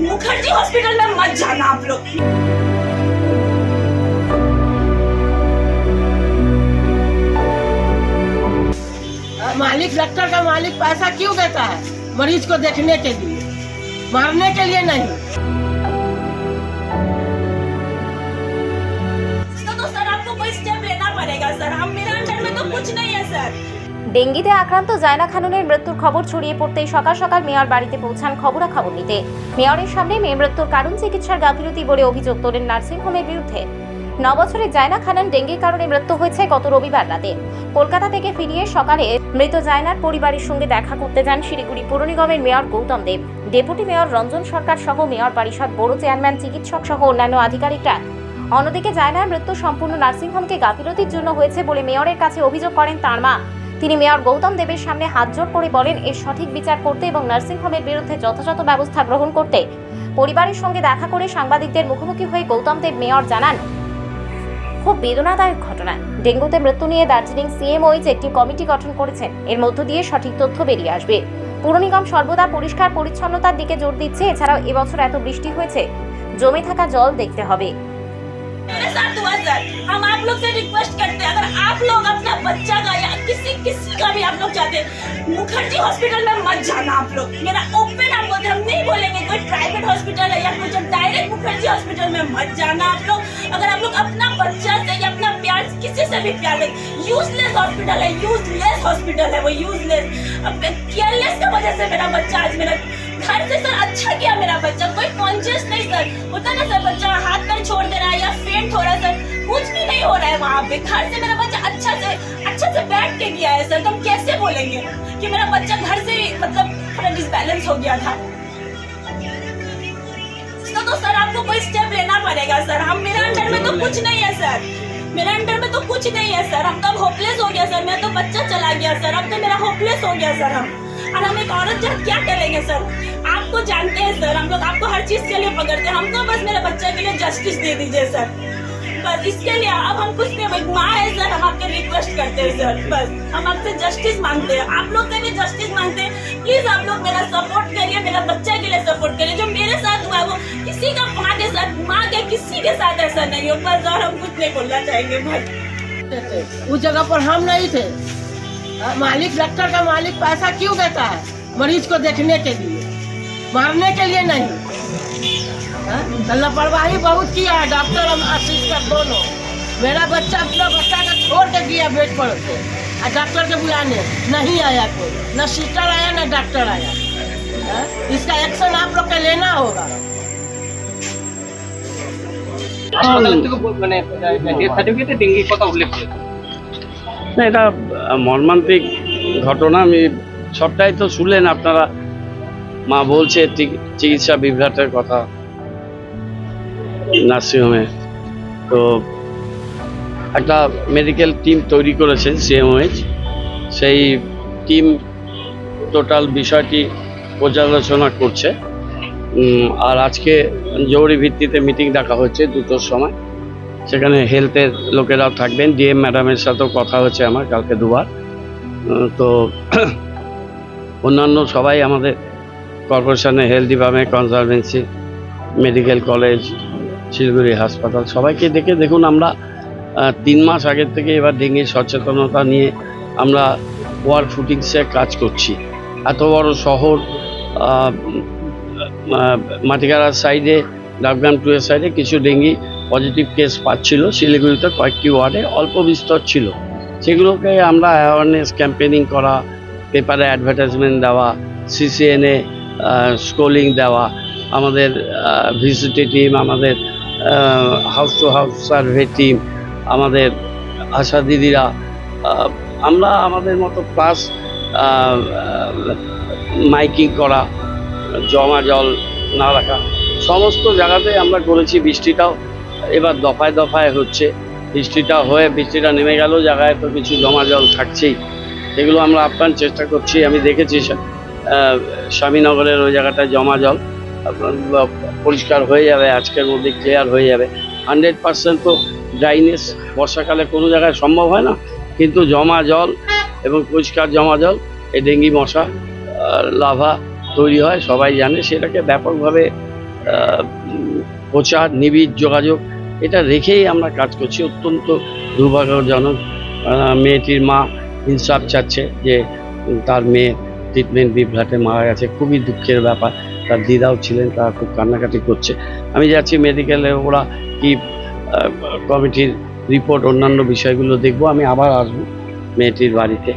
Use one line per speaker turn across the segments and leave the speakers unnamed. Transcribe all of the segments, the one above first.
Mukherjee hospital में मत जाना आप लोग।
मालिक डॉक्टर का मालिक पैसा क्यों देता है? मरीज़ को देखने के लिए। मारने के लिए नहीं।
तो, तो सर आपको कोई स्टेप लेना पड़ेगा सर। हम मेरे अंडर में तो कुछ नहीं है सर।
ডেঙ্গিতে আক্রান্ত জায়না খানুনের মৃত্যুর খবর ছড়িয়ে পড়তেই সকাল সকাল মেয়র বাড়িতে পৌঁছান খবরাখবর নিতে। মেয়রের সামনে মেয়ে মৃত্যুর কারণ চিকিৎসার গাফিলতি বলে অভিযোগ তোলেন নার্সিংহোমের বিরুদ্ধে। ন বছরের জায়না খানান ডেঙ্গির কারণে মৃত্যু হয়েছে গত রবিবার রাতে। কলকাতা থেকে ফিরিয়ে সকালে মৃত জায়নার পরিবারের সঙ্গে দেখা করতে যান শিলিগুড়ি পৌর নিগমের mayor Goutam Deb. Deputy mayor Ranjan Sarkar সহ মেয়র পরিষদ, বড় চেয়ারম্যান, চিকিৎসক সহ অন্যান্য আধিকারিকরা। অন্যদিকে জায়নার মৃত্যু সম্পূর্ণ নার্সিংহোমকে গাফিলতির জন্য হয়েছে বলে মেয়রের কাছে অভিযোগ করেন তাঁর মা। তিনি মেয়র গৌতম দেবের সামনে হাত জোড় করে বলেন, এর সঠিক বিচার করতে এবং নার্সিংহোমের বিরুদ্ধে যথাযথ ব্যবস্থা গ্রহণ করতে। পরিবারের সঙ্গে দেখা করে সাংবাদিকদের মুখোমুখি হয়ে গৌতম দেব মেয়র জানান, খুব বেদনাদায়ক ঘটনা। ডেঙ্গুতে মৃত্যু নিয়ে দার্জিলিং সিএমওইচ একটি কমিটি গঠন করেছেন এর মধ্য দিয়ে সঠিক তথ্য বেরিয়ে আসবে। পুর নিগম সর্বদা পরিষ্কার পরিচ্ছন্নতার দিকে জোর দিচ্ছে। এছাড়াও এবছর এত বৃষ্টি হয়েছে। জমে থাকা জল দেখতে হবে।
लोग से रिक्वेस्ट करते हैं। अगर आप लोग अपना बच्चा का या किसी किसी का भी आप लोग चाहते हैं, मुखर्जी हॉस्पिटल में मत जाना आप लोग। मेरा ओपन आप बोलते हम नहीं बोलेंगे, कोई प्राइवेट हॉस्पिटल है या कुछ डायरेक्ट मुखर्जी हॉस्पिटल में मत जाना आप लोग। अगर आप लोग अपना बच्चा से या अपना प्यार, किसी से भी प्यार ले यूजलेस हॉस्पिटल है यूजलेस हॉस्पिटल है वो यूजलेस अब केयरलेस की वजह से मेरा बच्चा आज मेरा घर से सर अच्छा किया मेरा बच्चा कोई कॉन्शियस नहीं सर। होता ना सर बच्चा हाथ पर छोड़ दे रहा है या फेंट हो रहा है सर। कुछ भी नहीं हो रहा है वहाँ पे। घर से मेरा बच्चा अच्छा से अच्छा से बैठ के गया है सर। तो हम कैसे बोलेंगे कि मेरा बच्चा घर से मतलब थोड़ा डिसबैलेंस हो गया था? तो, तो सर आपको कोई स्टेप लेना पड़ेगा सर। हम मेरे अंडर में तो कुछ नहीं है सर। मेरे अंडर में तो कुछ नहीं है सर। हम तो होपलेस हो गया सर। मेरा तो बच्चा चला गया सर। अब तो मेरा होपलेस हो गया सर हम। और हम एक औरत जात क्या करेंगे सर? आपको जानते हैं, सर, हम लोग आपको हर चीज़ के लिए पकड़ते हैं। हमको बस मेरे बच्चे के लिए जस्टिस दे दीजिए, सर। बस इसके लिए अब हम कुछ नहीं, एक माँ है, सर, हम आपके रिक्वेस्ट करते हैं, सर। बस, हम आपसे जस्टिस मांगते हैं। आप लोग से भी जस्टिस मांगते हैं। प्लीज़ आप लोग मेरा सपोर्ट करिए, मेरा बच्चे के लिए सपोर्ट करिए। जो मेरे साथ हुआ वो किसी का माँ के साथ, माँ के किसी के साथ ऐसा नहीं हो। बस और हम कुछ नहीं बोलना चाहेंगे, बस।
उस जगह पर हम नहीं थे। मालिक डॉक्टर का मालिक पैसा क्यों देता है मरीज़ को देखने के लिए मारने के लिए नहीं तो लापरवाही बहुत किया है डॉक्टर और असिस्टेंट दोनों मेरा बच्चा अपना बच्चा का छोड़ के गया बेड पर और डॉक्टर के बुलाने नहीं आया कोई न सिस्टर आया न डॉक्टर आया आ? इसका एक्शन आप लोग का लेना होगा
तो बोल बने सर्टिफिकेट डेंगू का उल्लेख
না, এটা মর্মান্তিক ঘটনা, আমি সবটাই তো শুনলেন আপনারা। মা বলছে চিকিৎসা বিভ্রাটের কথা নার্সিংহোমে। তো একটা মেডিকেল টিম তৈরি করেছে সিএমওএইচ। সেই টিম টোটাল বিষয়টি পর্যালোচনা করছে। আর আজকে জরুরি ভিত্তিতে মিটিং ডাকা হচ্ছে দুটোর সময়। সেখানে হেলথের লোকেরাও থাকবেন। ডিএম ম্যাডামের সাথেও কথা হচ্ছে আমার কালকে দুবার। তো অন্যান্য সবাই আমাদের কর্পোরেশনে health department consultancy medical college Siliguri হাসপাতাল সবাইকে দেখে দেখুন আমরা তিন মাস আগের থেকে এবার ডেঙ্গির সচেতনতা নিয়ে আমরা ওয়ার ফুটিংসে কাজ করছি। এত বড় শহর মাটিগাড়ার সাইডে ডাবগ্রাম টু এর সাইডে কিছু ডেঙ্গি পজিটিভ কেস পাচ্ছিল, শিলিগুড়িতে কয়েকটি ওয়ার্ডে অল্প বিস্তর ছিল। সেগুলোকে আমরা অ্যাওয়ারনেস ক্যাম্পেনিং করা পেপারে অ্যাডভার্টাইজমেন্ট দেওয়া সিসিএনএ স্কোলিং দেওয়া, আমাদের ভিসিটি টিম আমাদের house to house survey team আমাদের আশা দিদিরা আমরা আমাদের মতো প্লাস মাইকিং করা, জমা জল না রাখা, সমস্ত জায়গাতে আমরা করেছি বৃষ্টিটাও। এবার দফায় দফায় হচ্ছে। বৃষ্টিটা হয়ে বৃষ্টিটা নেমে গেল, জায়গায় তো কিছু জমা জল থাকছেই। সেগুলো আমরা আপ্রাণ চেষ্টা করছি। আমি দেখেছি স্বামীনগরের ওই জায়গাটায় জমা জল। পরিষ্কার হয়ে যাবে, আজকের মধ্যে ক্লিয়ার হয়ে যাবে। হান্ড্রেড পার্সেন্ট তো ড্রাইনেস বর্ষাকালে কোনো জায়গায় সম্ভব হয় না। কিন্তু জমা জল এবং পরিষ্কার জমা জল, এই ডেঙ্গি, মশা লাভা তৈরি হয়, সবাই জানে। সেটাকে ব্যাপকভাবে প্রচার, নিবিড় যোগাযোগ এটা রেখেই আমরা কাজ করছি। অত্যন্ত দুর্ভাগ্যজনক মেয়েটির মা ইনসাফ চাচ্ছে যে তার মেয়ে ট্রিটমেন্ট বিভ্রাটে মারা গেছে। খুবই দুঃখের ব্যাপার। তার দিদাও ছিলেন তারা খুব কান্নাকাটি করছে। আমি যাচ্ছি মেডিকেলে ওরা কি কমিটির রিপোর্ট অন্যান্য বিষয়গুলো দেখব। আমি আবার আসব মেয়েটির বাড়িতে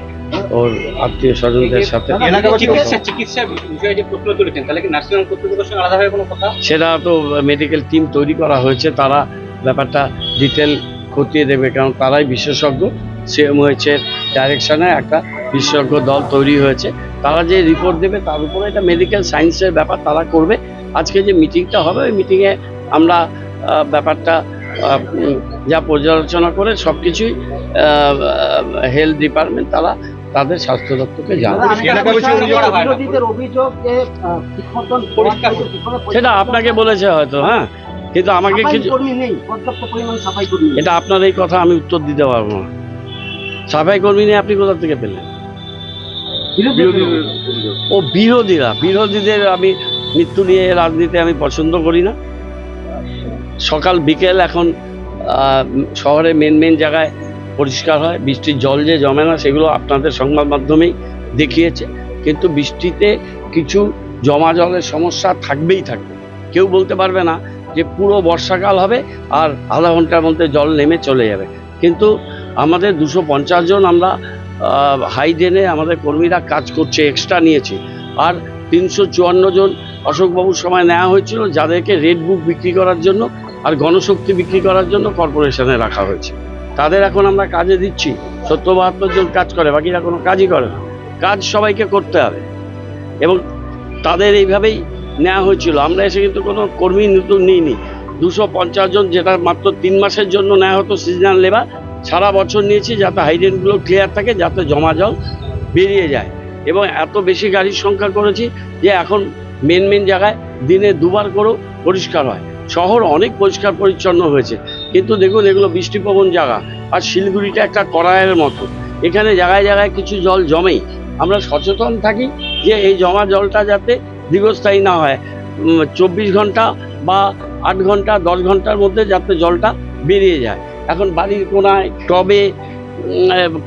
ওর আত্মীয় স্বজনদের সাথে।
চিকিৎসা চিকিৎসা বিষয়ে যে প্রশ্ন তুলেছেন তাহলে কি নার্সিং হোম কর্তৃপক্ষের সঙ্গে আলাদাভাবে কোনো কথা?
সেটা তো মেডিকেল টিম তৈরি করা হয়েছে। তারা ব্যাপারটা ডিটেল খতিয়ে দেবে কারণ তারাই বিশেষজ্ঞ। সিএমওএইচের ডাইরেকশনে একটা বিশেষজ্ঞ দল তৈরি হয়েছে। তারা যে রিপোর্ট দেবে তার উপরে এটা মেডিকেল সায়েন্সের ব্যাপার তারা করবে। আজকে যে মিটিংটা হবে ওই মিটিংয়ে আমরা আহ, ব্যাপারটা যা পর্যালোচনা করে সব কিছুই হেলথ ডিপার্টমেন্ট তারা তাদের স্বাস্থ্য দপ্তরকে জানাবে। সেটা আপনাকে বলেছে হয়তো হ্যাঁ? কিন্তু আমাকে কিছু
কর্মী নেই পর্যাপ্ত পরিমাণ সাফাই কর্মী নেই।
এটা আপনার এই কথা আমি উত্তর দিতে পারব না। সাফাই কর্মী নিয়ে আপনি কোথা থেকে পেলেন? ও বিরোধীরা বিরোধীদের আমি মৃত্যু নিয়ে রাজনীতি আমি পছন্দ করি না। সকাল বিকেল এখন শহরে মেন মেন জায়গায় পরিষ্কার হয়। বৃষ্টির জল যে জমে না সেগুলো আপনাদের সংবাদ মাধ্যমেই দেখিয়েছে। কিন্তু বৃষ্টিতে কিছু জমা জলের সমস্যা থাকবেই থাকবে। কেউ বলতে পারবে না যে পুরো বর্ষাকাল হবে আর আধা ঘণ্টার মধ্যে জল নেমে চলে যাবে। কিন্তু আমাদের দুশো জন আমরা হাই ড্রেনে আমাদের কর্মীরা কাজ করছে এক্সট্রা নিয়েছি। আর তিনশো চুয়ান্ন জন অশোকবাবুর সময় নেওয়া হয়েছিল, যাদেরকে রেড বুক বিক্রি করার জন্য আর গণশক্তি বিক্রি করার জন্য কর্পোরেশনে রাখা হয়েছে। তাদের এখন আমরা কাজে দিচ্ছি। সত্তর বাহাত্তর জন কাজ করে, বাকিরা কোনো কাজই করে না। কাজ সবাইকে করতে হবে। এবং তাদের এইভাবেই নেওয়া হয়েছিল। আমরা এসে কিন্তু কোনো কর্মী নতুন নিইনি। দুশো জন যেটা মাত্র তিন মাসের জন্য নেওয়া হতো সিজনাল লেবার সারা বছর নিয়েছি যাতে হাইড্রেনগুলো ক্লিয়ার থাকে, যাতে জমা জল বেরিয়ে যায়। এবং এত বেশি গাড়ির সংখ্যা করেছি যে এখন মেন মেন জায়গায় দিনে দুবার করেও পরিষ্কার হয়। শহর অনেক পরিষ্কার পরিচ্ছন্ন হয়েছে। কিন্তু দেখুন, এগুলো বৃষ্টিপ্রবণ জায়গা। আর শিলিগুড়িটা একটা কড়াইয়ের মতো। এখানে জায়গায় জায়গায় কিছু জল জমেই। আমরা সচেতন থাকি যে এই জমা জলটা যাতে দীর্ঘস্থায়ী না হয় চব্বিশ ঘণ্টা বা আট ঘণ্টা, দশ ঘণ্টার মধ্যে যাতে জলটা বেরিয়ে যায়। এখন বাড়ির কোনায়, টবে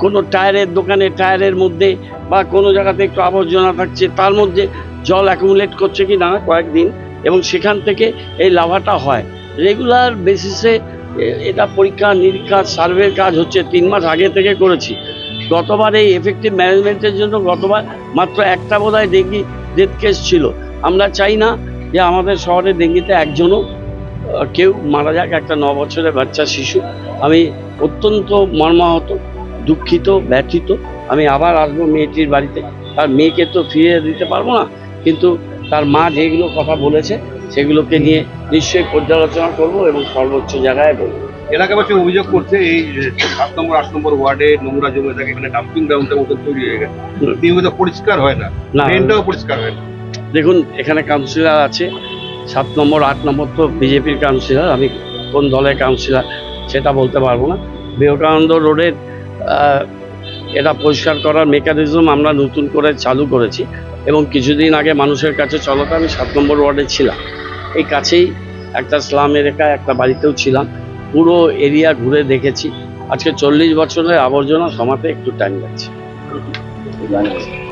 কোনো টায়ারের দোকানে, টায়ারের মধ্যে বা কোনো জায়গাতে একটু আবর্জনা থাকছে, তার মধ্যে জল অ্যাকুমুলেট করছে কি না কয়েকদিন এবং সেখান থেকে এই লাভাটা হয়। রেগুলার বেসিসে এটা পরীক্ষা, নিরীক্ষা সার্ভের কাজ হচ্ছে, তিন মাস আগে থেকে করেছি। গতবার এই এফেক্টিভ ম্যানেজমেন্টের জন্য গতবার মাত্র একটা বোধহয় ডেঙ্গি ডেথ কেস ছিল। আমরা চাই না যে আমাদের শহরে ডেঙ্গিতে একজনও কেউ মারা যাক, একটা ন বছরের বাচ্চা, শিশু। আমি অত্যন্ত মর্মাহত, দুঃখিত, ব্যথিত। আমি আবার আসব মেয়েটির বাড়িতে। তার মেয়েকে তো ফিরিয়ে দিতে পারব না, কিন্তু তার মা যেগুলো কথা বলেছে, সেগুলোকে নিয়ে নিশ্চয়ই পর্যালোচনা করব এবং সর্বোচ্চ জায়গায় বলব।
এলাকাবাসী অভিযোগ করছে এই সাত নম্বর আট নম্বর ওয়ার্ডে নোংরা জমে থাকে এখানে ডাম্পিং গ্রাউন্ডের মতো তৈরি হয়ে গেছে। নিয়মিত পরিষ্কার হয় না
না।
ড্রেনটাও পরিষ্কার হয় না।
দেখুন এখানে কাউন্সিলর আছে সাত নম্বর আট নম্বর তো বিজেপির কাউন্সিলর আমি কোন দলের কাউন্সিলর সেটা বলতে পারব না। বিবেকানন্দ রোডের এটা পরিষ্কার করার মেকানিজম আমরা নতুন করে চালু করেছি এবং কিছুদিন আগে মানুষের কাছে চলতে আমি সাত নম্বর ওয়ার্ডে ছিলাম। এই কাছেই একটা স্লাম এলাকায় একটা বাড়িতেও ছিলাম। পুরো এরিয়া ঘুরে দেখেছি। আজকে চল্লিশ বছরের আবর্জনা সমাতে একটু টাইম লাগছে।